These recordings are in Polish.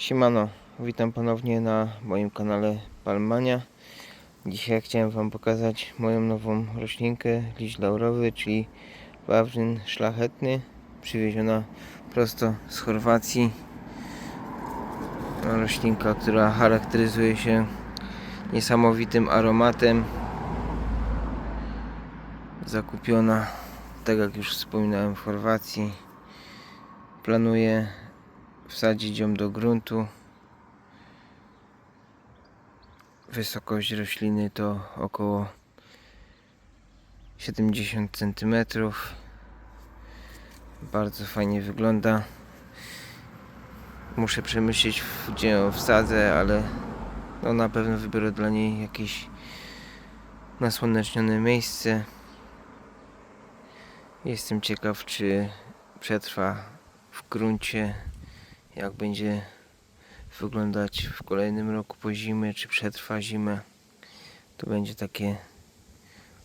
Siemano, witam ponownie na moim kanale Palmania. Dzisiaj chciałem Wam pokazać moją nową roślinkę, liść laurowy, czyli wawrzyn szlachetny, przywieziona prosto z Chorwacji. Roślinka, która charakteryzuje się niesamowitym aromatem. Zakupiona, tak jak już wspominałem, w Chorwacji. Planuję wsadzić ją do gruntu. Wysokość rośliny to około 70 cm. Bardzo fajnie wygląda. Muszę przemyśleć, gdzie ją wsadzę, ale no na pewno wybiorę dla niej jakieś nasłonecznione miejsce. Jestem ciekaw, czy przetrwa w gruncie jak będzie wyglądać w kolejnym roku po zimie, czy przetrwa zimę. To będzie takie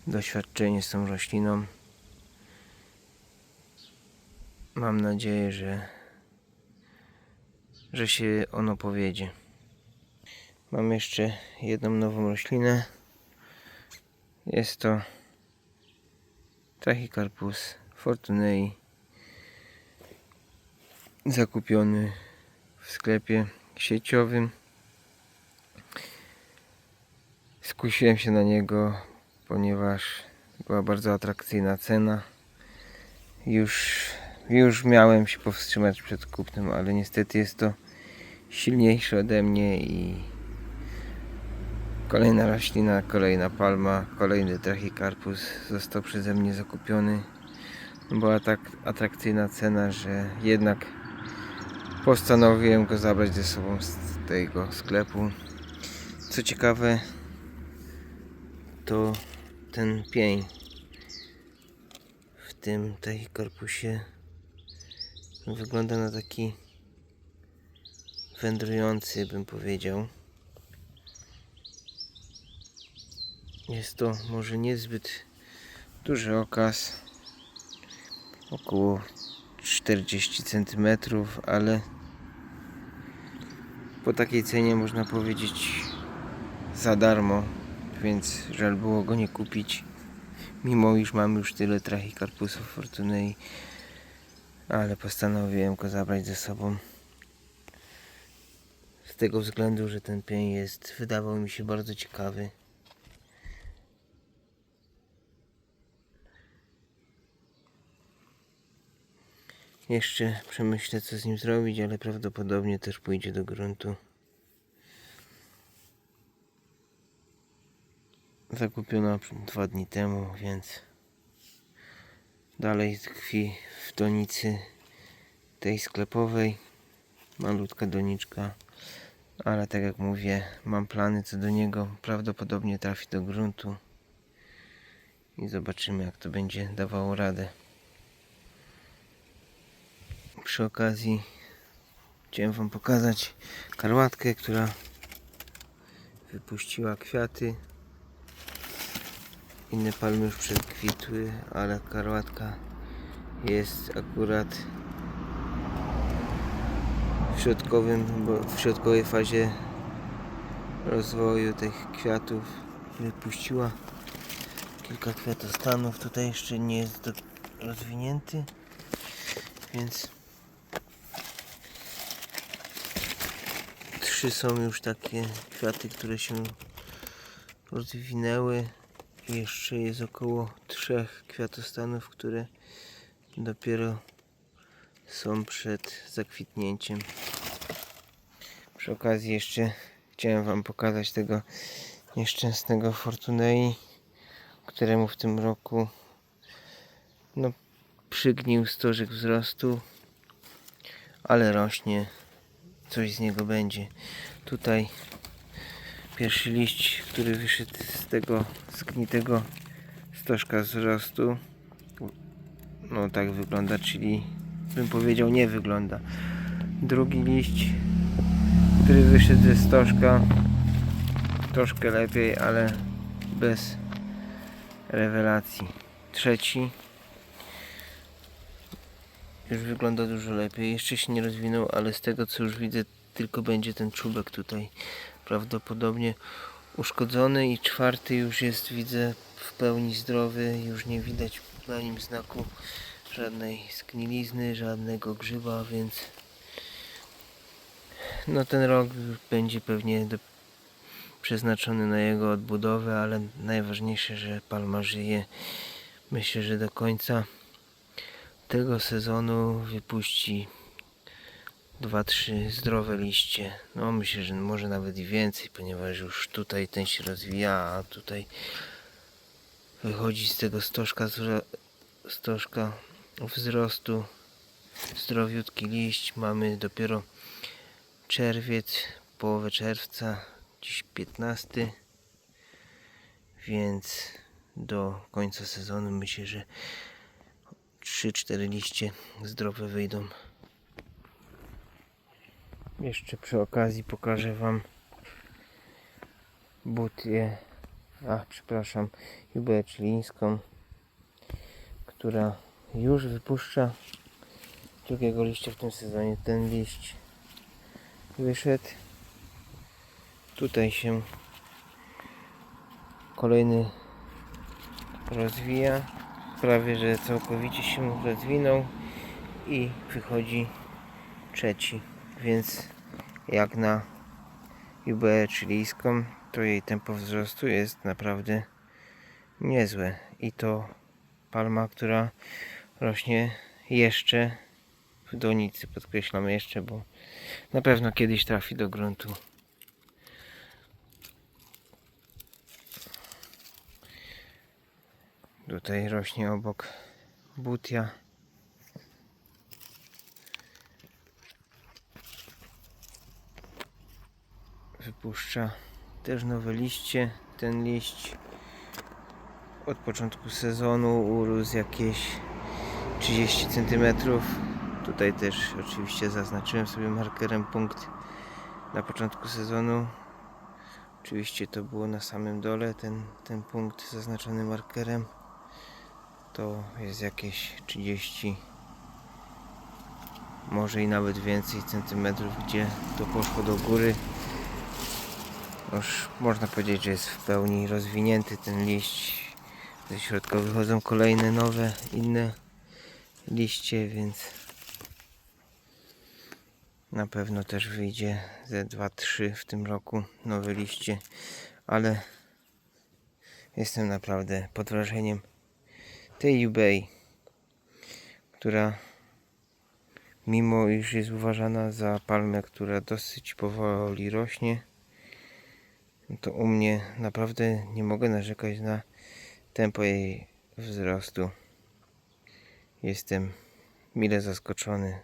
doświadczenie z tą rośliną. Mam nadzieję, że, że się ono powiedzie. Mam jeszcze jedną nową roślinę. Jest to Trachycarpus fortunei zakupiony w sklepie sieciowym. Skusiłem się na niego, ponieważ była bardzo atrakcyjna cena. Już, już miałem się powstrzymać przed kupnem, ale niestety jest to silniejsze ode mnie i kolejna roślina, kolejna palma, kolejny trachycarpus został przeze mnie zakupiony. Była tak atrakcyjna cena, że jednak postanowiłem go zabrać ze sobą z tego sklepu. Co ciekawe, to ten pień w tym tej korpusie wygląda na taki wędrujący, bym powiedział. Jest to może niezbyt duży okaz, około 40 cm, ale po takiej cenie można powiedzieć za darmo, więc żal było go nie kupić. Mimo iż mam już tyle trachycarpusów fortunei, ale postanowiłem go zabrać ze sobą. Z tego względu, że ten pień jest, wydawał mi się bardzo ciekawy. Jeszcze przemyślę co z nim zrobić, ale prawdopodobnie też pójdzie do gruntu. Zakupiono dwa dni temu, więc dalej tkwi w donicy tej sklepowej. Malutka doniczka, ale tak jak mówię, mam plany co do niego. Prawdopodobnie trafi do gruntu i zobaczymy jak to będzie dawało radę. Przy okazji chciałem Wam pokazać karłatkę, która wypuściła kwiaty. Inne palmy już przedkwitły, ale karłatka jest akurat w środkowym, w środkowej fazie rozwoju tych kwiatów wypuściła kilka kwiatostanów. Tutaj jeszcze nie jest rozwinięty, więc trzy są już takie kwiaty, które się rozwinęły. Jeszcze jest około trzech kwiatostanów, które dopiero są przed zakwitnięciem. Przy okazji jeszcze chciałem Wam pokazać tego nieszczęsnego Fortunei, któremu w tym roku no, przygnił stożek wzrostu, ale rośnie, coś z niego będzie. Tutaj pierwszy liść, który wyszedł z tego zgnitego stożka wzrostu. No tak wygląda, czyli bym powiedział nie wygląda. Drugi liść, który wyszedł ze stożka troszkę lepiej, ale bez rewelacji. Trzeci już wygląda dużo lepiej. Jeszcze się nie rozwinął, ale z tego co już widzę tylko będzie ten czubek tutaj prawdopodobnie uszkodzony i czwarty już jest widzę w pełni zdrowy, już nie widać na nim znaku żadnej sknilizny, żadnego grzyba, więc no ten rok będzie pewnie do, przeznaczony na jego odbudowę, ale najważniejsze, że palma żyje. Myślę, że do końca tego sezonu wypuści dwa, trzy zdrowe liście. No myślę, że może nawet i więcej, ponieważ już tutaj ten się rozwija, a tutaj wychodzi z tego stożka, stożka wzrostu zdrowiutki liść. Mamy dopiero czerwiec, połowę czerwca, dziś 15, więc do końca sezonu myślę, że 3-4 liście zdrowe wyjdą. Jeszcze przy okazji pokażę Wam butię, a przepraszam, Jubę Czylińską, która już wypuszcza drugiego liścia w tym sezonie. Ten liść wyszedł. Tutaj się kolejny rozwija. Prawie, że całkowicie się rozwinął i wychodzi trzeci. Więc jak na Jubę chilijską, to jej tempo wzrostu jest naprawdę niezłe. I to palma, która rośnie jeszcze w donicy, podkreślam jeszcze, bo na pewno kiedyś trafi do gruntu. Tutaj rośnie obok butia. Wypuszcza też nowe liście. Ten liść od początku sezonu urósł jakieś 30 cm. Tutaj też oczywiście zaznaczyłem sobie markerem punkt na początku sezonu. Oczywiście to było na samym dole, ten, ten punkt zaznaczony markerem. To jest jakieś 30, może i nawet więcej centymetrów, gdzie to poszło do góry. Już można powiedzieć, że jest w pełni rozwinięty ten liść. Ze środka wychodzą kolejne nowe, inne liście, więc na pewno też wyjdzie ze 2-3 w tym roku nowe liście, ale jestem naprawdę pod wrażeniem tej Jubei, która mimo iż jest uważana za palmę, która dosyć powoli rośnie, to u mnie naprawdę nie mogę narzekać na tempo jej wzrostu. Jestem mile zaskoczony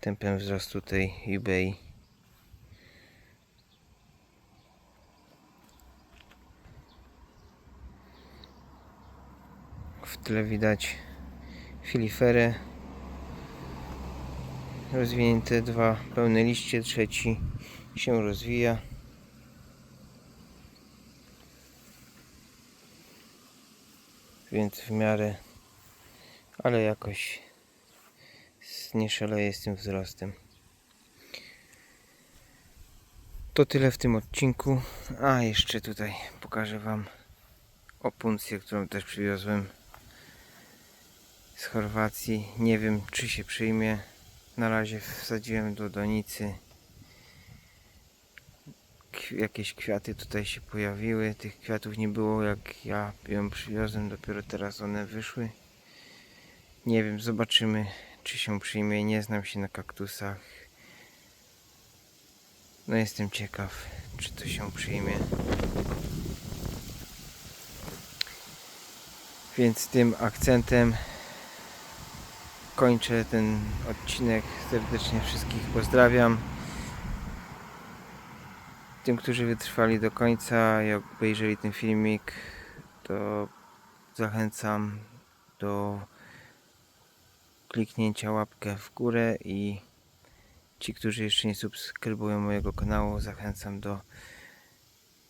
tempem wzrostu tej eBay. W tle widać filiferę. Rozwinięte dwa pełne liście, trzeci się rozwija. Więc w miarę, ale jakoś nie szaleję z tym wzrostem. To tyle w tym odcinku. A jeszcze tutaj pokażę Wam opuncję, którą też przywiozłem z Chorwacji. Nie wiem czy się przyjmie. Na razie wsadziłem do donicy. Jakieś kwiaty tutaj się pojawiły. Tych kwiatów nie było jak ja ją przywiozłem. Dopiero teraz one wyszły. Nie wiem, zobaczymy czy się przyjmie. Nie znam się na kaktusach. No jestem ciekaw, czy to się przyjmie. Więc tym akcentem kończę ten odcinek. Serdecznie wszystkich pozdrawiam. Tym, którzy wytrwali do końca i obejrzeli ten filmik, to zachęcam do kliknięcia łapkę w górę i ci, którzy jeszcze nie subskrybują mojego kanału, zachęcam do,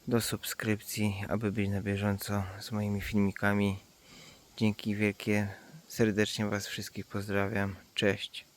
do subskrypcji, aby być na bieżąco z moimi filmikami. Dzięki wielkie, serdecznie Was wszystkich pozdrawiam. Cześć.